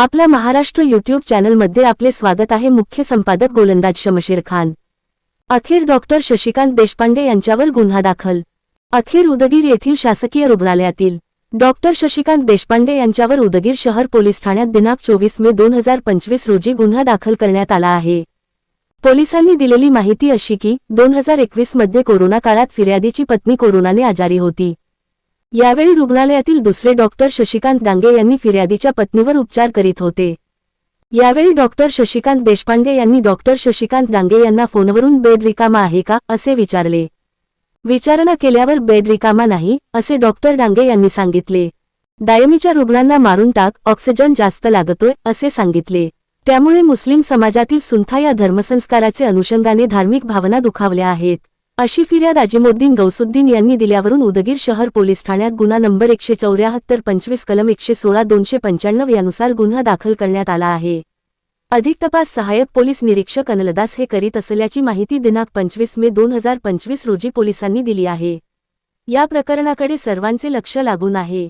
आपल्या महाराष्ट्र युट्यूब चॅनलमध्ये आपले स्वागत आहे मुख्य संपादक गोलंदाज शमशेर खान. अखेर डॉक्टर शशिकांत देशपांडे यांच्यावर गुन्हा दाखल. अखेर उदगीर येथील शासकीय रुग्णालयातील डॉक्टर शशिकांत देशपांडे यांच्यावर उदगीर शहर पोलीस ठाण्यात दिनांक चोवीस मे दोन हजार पंचवीस रोजी गुन्हा दाखल करण्यात आला आहे. पोलिसांनी दिलेली माहिती अशी की दोन हजार एकवीसमध्ये कोरोना काळात फिर्यादीची पत्नी कोरोनाने आजारी होती. यावेळी रुग्णालयातील दुसरे डॉक्टर शशिकांत डांगे यांनी फिर्यादीच्या पत्नीवर उपचार करीत होते. यावेळी डॉक्टर शशिकांत देशपांडे यांनी डॉक्टर शशिकांत डांगे यांना फोनवरून बेड रिकामा आहे का? असे विचारले. विचारणा केल्यावर बेड रिकामा नाही असे डॉक्टर डांगे यांनी सांगितले. डायमीच्या रुग्णांना मारून टाक ऑक्सिजन जास्त लागतोय असे सांगितले. त्यामुळे मुस्लिम समाजातील सुंथा या धर्मसंस्काराचे अनुषंगाने धार्मिक भावना दुखावल्या आहेत. अशी फिर्याद अजिमुद्दीन गौसुद्दीन यांनी दिल्यावरून उदगीर शहर पोलीस ठाण्यात गुन्हा नंबर एकशे चौऱ्याहत्तर पंचवीस कलम एकशे सोळा दोनशे पंच्याण्णव यानुसार गुन्हा दाखल करण्यात आला आहे. अधिक तपास सहाय्यक पोलीस निरीक्षक अनलदास हे करीत असल्याची माहिती दिनांक पंचवीस मे दोन हजार पंचवीस रोजी पोलिसांनी दिली आहे. या प्रकरणाकडे सर्वांचे लक्ष लागून आहे.